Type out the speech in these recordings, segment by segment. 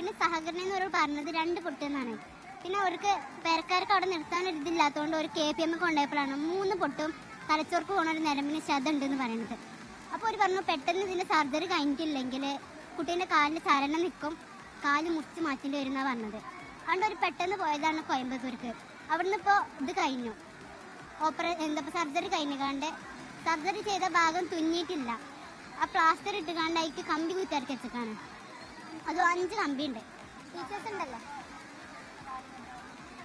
പിന്നെ സഹകരണം എന്ന് പറയുമ്പോൾ പറഞ്ഞത് രണ്ട് പൊട്ടെന്നാണ്. പിന്നെ അവർക്ക് പേരക്കാർക്ക് അവിടെ നിർത്താൻ ഒരു ഇതില്ലാത്തതുകൊണ്ട് ഒരു കെ പി എം കൊണ്ടുപോയപ്പോഴാണ് മൂന്ന് പൊട്ടും തലച്ചോർക്ക് പോകണ ഒരു നിലമ്പിന് ശതം ഉണ്ട് എന്ന് പറയുന്നത്. അപ്പോൾ അവർ പറഞ്ഞു പെട്ടെന്ന് ഇതിന്റെ സർജറി കഴിഞ്ഞിട്ടില്ലെങ്കിൽ കുട്ടീന്റെ കാലിന് ചരണം നിൽക്കും കാൽ മുറിച്ച് മാറ്റേണ്ടി വരുന്ന പറഞ്ഞത്. അതുകൊണ്ട് ഒരു പെട്ടെന്ന് പോയതാണ് കോയമ്പത്തൂർക്ക്. അവിടുന്ന് ഇപ്പോൾ ഇത് കഴിഞ്ഞു. ഓപ്പറ എന്താ സർജറി കഴിഞ്ഞുകാണ്ട് സർജറി ചെയ്ത ഭാഗം തുന്നിയിട്ടില്ല. ആ പ്ലാസ്റ്റർ ഇട്ടുകാണ്ട് അതിക്ക് കമ്പി കുത്തിയിറക്കി വെച്ചേക്കാണ്. അത് അഞ്ച് കമ്പിയുണ്ട്. ടീച്ചേഴ്സ് ഉണ്ടല്ലോ.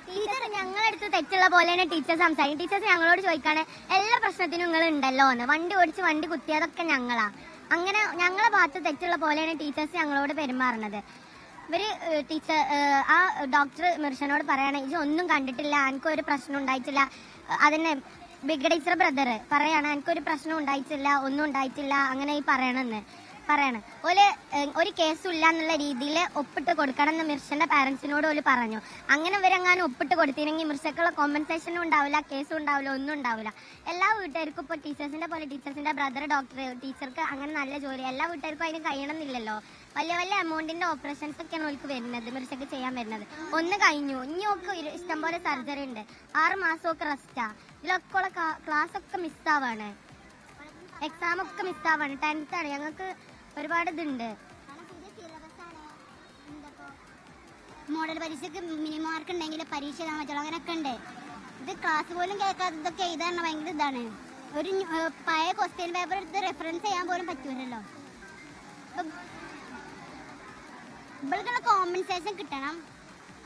ടീച്ചർ ഞങ്ങളെടുത്ത് തെറ്റുള്ള പോലെയാണ് ടീച്ചർ സംസാരിക്കും. ടീച്ചേഴ്സ് ഞങ്ങളോട് ചോദിക്കാണ് എല്ലാ പ്രശ്നത്തിനും നിങ്ങൾ ഉണ്ടല്ലോ എന്ന്. വണ്ടി ഓടിച്ച് വണ്ടി കുത്തിയതൊക്കെ ഞങ്ങളാ. അങ്ങനെ ഞങ്ങളെ ഭാഗത്ത് തെറ്റുള്ള പോലെയാണ് ടീച്ചേഴ്സ് ഞങ്ങളോട് പെരുമാറുന്നത് ഇവർ ടീച്ചർ ആ ഡോക്ടർ മിർഷനോട് പറയാണ് ഇത് ഒന്നും കണ്ടിട്ടില്ല എനിക്ക് ഒരു പ്രശ്നം ഉണ്ടായിട്ടില്ല. അതിന് ബിഗ് ടീച്ചർ ബ്രദർ പറയാണ് എനിക്കൊരു പ്രശ്നം ഉണ്ടായിട്ടില്ല ഒന്നും ഉണ്ടായിട്ടില്ല അങ്ങനെ ഈ പറയണമെന്ന് പറയാണ്. ഓൽ ഒരു കേസും എന്നുള്ള രീതിയിൽ ഒപ്പിട്ട് കൊടുക്കണം എന്ന് മിർഷന്റെ പാരന്റ്സിനോട് ഓൽ പറഞ്ഞു. അങ്ങനെ ഇവരെങ്ങാനും ഒപ്പിട്ട് കൊടുത്തിരുന്നെങ്കിൽ മിർഷക്കുള്ള കോമ്പൻസേഷനും ഉണ്ടാവില്ല കേസും ഉണ്ടാവില്ല ഒന്നും ഉണ്ടാവില്ല. എല്ലാ വീട്ടുകാർക്കും ഇപ്പോൾ ടീച്ചേഴ്സിന്റെ പോലെ ടീച്ചേഴ്സിന്റെ ബ്രദർ ഡോക്ടർ ടീച്ചർക്ക് അങ്ങനെ നല്ല ജോലി. എല്ലാ വീട്ടുകാർക്കും അതിന് കഴിയണമെന്നില്ലല്ലോ. വലിയ വലിയ എമൗണ്ടിന്റെ ഓപ്പറേഷൻസ് ഒക്കെയാണ് ഓൾക്ക് വരുന്നത് മിർഷക്ക് ചെയ്യാൻ വരുന്നത്. ഒന്ന് കഴിഞ്ഞു. ഇനി ഇരു- ഇഷ്ടംപോലെ സർജറി ഉണ്ട്. ആറ് ഒക്കെ റെസ്റ്റാ ഇതിലൊക്കെ ഉള്ള ക്ലാസ് ഒക്കെ മിസ്സാവാണ് എക്സാം ഒക്കെ മിസ്സാവാണ് ടെൻത്താണ് ഞങ്ങൾക്ക് ഒരുപാട് ഇതുണ്ട് മോഡൽ പരീക്ഷയ്ക്ക് മിനിമം മാർക്ക് ഉണ്ടെങ്കിൽ പരീക്ഷ എഴുതാൻ പറ്റുള്ളൂ. അങ്ങനെയൊക്കെ ഉണ്ട് ഇത് ക്ലാസ് പോലും കേൾക്കാതെ ഇതൊക്കെ എഴുതാൻ ഭയങ്കര ഇതാണ്. ഒരു പഴയ ക്വസ്റ്റ്യൻ പേപ്പർ എടുത്ത് റെഫറൻസ് ചെയ്യാൻ പോലും പറ്റൂലല്ലോ. ഇവൾക്കുള്ള കോമ്പൻസേഷൻ കിട്ടണം.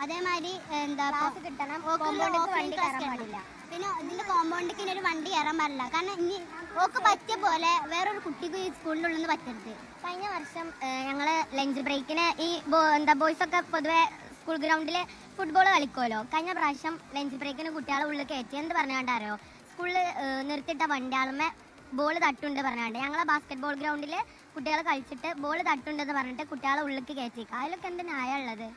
അതേമാതിരി എന്താ കിട്ടണം. ഓക്ക് കോമ്പൗണ്ടിലേക്ക് വണ്ടി കയറാൻ. പാടില്ല. പിന്നെ ഇതിന്റെ കോമ്പൗണ്ടിക്ക് ഇനി ഒരു വണ്ടി കയറാൻ പാടില്ല. കാരണം ഇനി ഓക്ക് പറ്റിയ പോലെ വേറൊരു കുട്ടിക്ക് ഈ സ്കൂളിലുള്ളത് പറ്റരുത്. കഴിഞ്ഞ വർഷം ഞങ്ങൾ ഞങ്ങൾ ലഞ്ച് ബ്രേക്കിന് ഈ എന്താ ബോയ്സ് ഒക്കെ പൊതുവെ സ്കൂൾ ഗ്രൗണ്ടിൽ ഫുട്ബോൾ കളിക്കുമല്ലോ കഴിഞ്ഞ പ്രാവശ്യം ലഞ്ച് ബ്രേക്കിന് കുട്ടികളെ ഉള്ളിൽ കയറ്റി എന്ത് പറഞ്ഞാണ്ടോ സ്കൂളിൽ നിർത്തിയിട്ട വണ്ടിയാളുമേ ബോൾ തട്ടുണ്ട് പറഞ്ഞാണ്ട്. ഞങ്ങളെ ബാസ്കറ്റ് ബോൾ ഗ്രൗണ്ടിൽ കുട്ടികൾ കളിച്ചിട്ട് ബോൾ തട്ടുണ്ടെന്ന് പറഞ്ഞിട്ട് കുട്ടികളെ ഉള്ളിലേക്ക് കയറ്റിക്കുക അതിലൊക്കെ എന്ത് ന്യായമുള്ളത്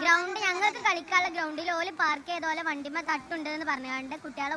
ഗ്രൗണ്ട് ഞങ്ങൾക്ക് കളിക്കാനുള്ള ഗ്രൗണ്ടിൽ ഓൽ പാർക്ക് ചെയ്ത പോലെ വണ്ടിമേ തട്ടുണ്ട് എന്ന് കുട്ടികളെ